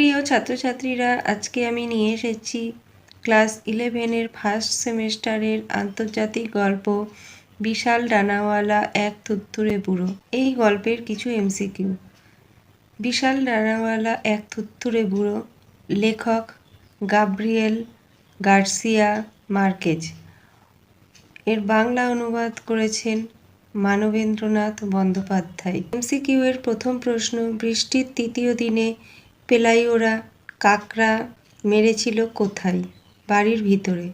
প্রিয় ছাত্রছাত্রীরা, আজকে আমি নিয়ে এসেছি ক্লাস ইলেভেনের ফার্স্ট সেমেস্টারের আন্তর্জাতিক গল্প বিশাল ডানাওয়ালা এক থুত্তুরে বুড়ো। এই গল্পের কিছু এমসিকিউ বিশাল ডানাওয়ালা এক থুত্তুরে বুড়ো, লেখক গাব্রিয়েল গার্সিয়া মার্কেজ। এর বাংলা অনুবাদ করেছেন মানবেন্দ্রনাথ বন্দ্যোপাধ্যায়। এমসিকিউ এর প্রথম প্রশ্ন, বৃষ্টির তৃতীয় দিনে পেলাইওরা কাকড়া মেরেছিল কোথায়? বাড়ির ভিতরে।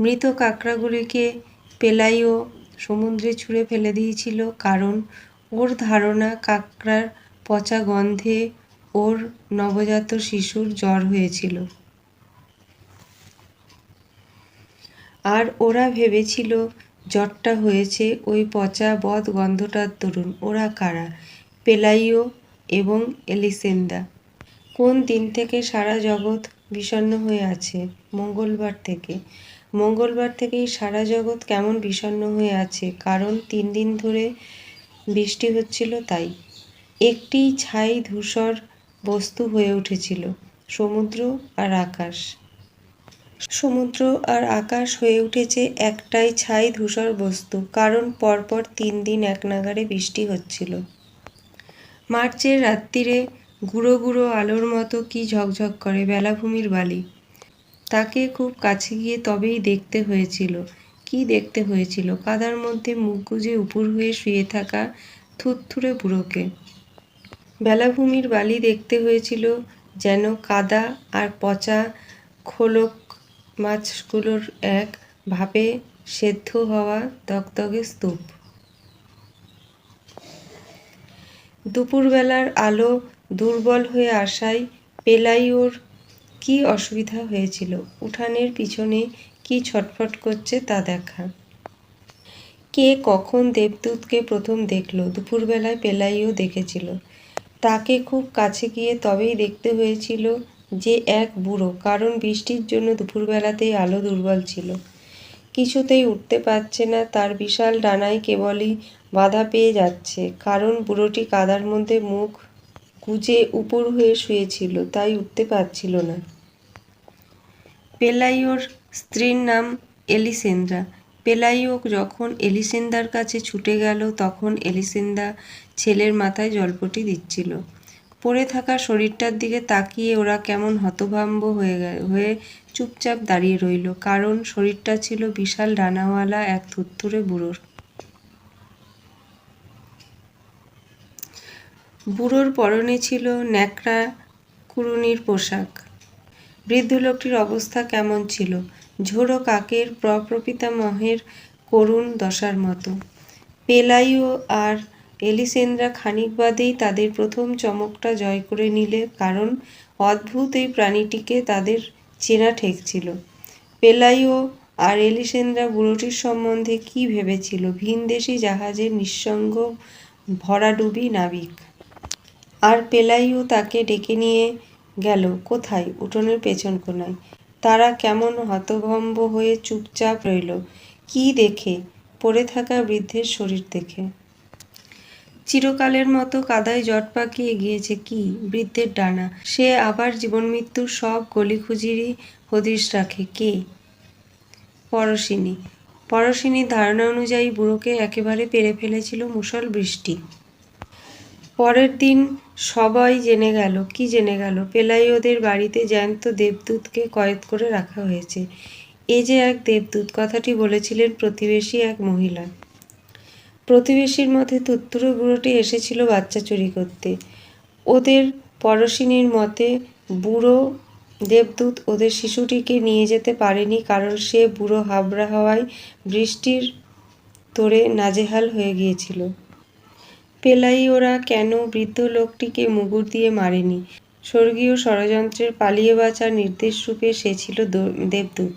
মৃত কাকড়াগুলিকে পেলাইও সমুদ্রে ছুঁড়ে ফেলে দিয়েছিল কারণ ওর ধারণা কাকড়ার পচা গন্ধে ওর নবজাত শিশুর জ্বর হয়েছিল। আর ওরা ভেবেছিল, জ্বরটা হয়েছে ওই পচা বদ গন্ধটার দরুন। ওরা কারা? পেলাইও এবং এলিসেন্দা। কোন দিন থেকে সারা জগৎ বিষণ্ণ হয়ে আছে? মঙ্গলবার থেকে। মঙ্গলবার থেকেই সারা জগৎ কেমন বিষণ্ণ হয়ে আছে? কারণ তিন দিন ধরে বৃষ্টি হচ্ছিল তাই। একটি ছাই ধূসর বস্তু হয়ে উঠেছিল, সমুদ্র আর আকাশ। সমুদ্র আর আকাশ হয়ে উঠেছে একটাই ছাই ধূসর বস্তু, কারণ পরপর তিন দিন এক নাগারে বৃষ্টি হচ্ছিল। মার্চের রাত্রিরে গুঁড়ো গুঁড়ো আলোর মতো কি ঝকঝক করে বেলাভূমির বালি। তাকে খুব কাছে গিয়ে তবেই দেখতে হয়েছিল। কি দেখতে হয়েছিল? কাদার মধ্যে মুখ গুজে উপুর হয়ে শুয়ে থাকা থুরথুরে বুড়োকে। বেলাভূমির বালি দেখতে হয়েছিল যেন কাদা আর পচা খোলক মাছগুলোর এক ভাবে সেদ্ধ হওয়া দগদগে স্তূপ। দুপুরবেলার আলো দুর্বল হয়ে আসায় পেলাইওর কি অসুবিধা হয়েছিল? উঠানের পিছনে কি ছটফট করছে তা দেখা। কে কখন দেবদূতকে প্রথম দেখল? দুপুরবেলায় পেলাইও দেখেছিল। তাকে খুব কাছে গিয়ে তবেই দেখতে হয়েছিল যে এক বুড়ো, কারণ বৃষ্টির জন্য দুপুরবেলাতেই আলো দুর্বল ছিল। কিছুতেই উঠতে পারছে না, তার বিশাল ডানায় কেবলই বাধা পেয়ে যাচ্ছে, কারণ বুড়োটি কাদার মধ্যে মুখ গুজে উপর হয়ে শুয়েছিল, তাই উঠতে পারছিল না। পেলাইওর স্ত্রীর নাম এলিসেন্দ্রা। পেলাইও যখন এলিসেন্দার কাছে ছুটে গেল, তখন এলিসেন্দা ছেলের মাথায় জলপটি দিচ্ছিল। পড়ে থাকা শরীরটার দিকে তাকিয়ে ওরা কেমন হতভাম্ব হয়ে হয়ে চুপচাপ দাঁড়িয়ে রইল। কারণ শরীরটা ছিল বিশাল ডানাওয়ালা, এক থুত্থুরে বুড়োর। বুড়োর পরনে ছিল ন্যাকড়া কুরুনির পোশাক। বৃদ্ধ লোকটির অবস্থা কেমন ছিল? ঝোড়ো কাকের প্রপিতামহের করুণ দশার মতো। পেলাইও আর এলিসেন্দ্রা খানিক বাদেই তাদের প্রথম চমকটা জয় করে নিলে, কারণ অদ্ভুত এই প্রাণীটিকে তাদের চেনা ঠেকছিল পেলাইও আর এলিসেন্দ্রা বুড়োটির সম্বন্ধে কি ভেবেছিল? ভিনদেশি জাহাজের নিঃসঙ্গ ভরাডুবি নাবিক। আর পেলাইও তাকে ডেকে নিয়ে গেল। কোথায়? উঠোনের পেছন কোনায় তারা কেমন হতভম্ব হয়ে চুপচাপ রইল। কি দেখে? পড়ে থাকা বৃদ্ধের শরীর দেখে। চিরকালের মতো কাদায় জট পাকিয়ে গিয়েছে কি বৃদ্ধের ডানা। সে আবার জীবন মৃত্যুর সব গলিখুজিরই হদিশ রাখে। কে? পরশিনী। পরশিনীর ধারণা অনুযায়ী বুড়োকে একেবারে পেরে ফেলেছিল মুসল বৃষ্টি। পরের দিন সবাই জেনে গেল, কি জেনে গেল? পেলাইওদের বাড়িতে জ্যান্ত দেবদূতকে কয়েদ করে রাখা হয়েছে। এ যে এক দেবদূত, কথাটি বলেছিলেন প্রতিবেশী এক মহিলা। প্রতিবেশীর মধ্যে তুত্তুরো বুড়োটি এসেছিল বাচ্চা চুরি করতে। ওদের পরশিনীর মতে, বুড়ো দেবদূত ওদের শিশুটিকে নিয়ে যেতে পারেনি কারণ সে বুড়ো হাবড়া হওয়ায় বৃষ্টির তোরে নাজেহাল হয়ে গিয়েছিল। পেলাই ওরা কেন বৃদ্ধ লোকটিকে মুগুর দিয়ে মারেনি? স্বর্গীয় ষড়যন্ত্রের পালিয়ে বাঁচার নির্দেশরূপে সে ছিল দেবদূত।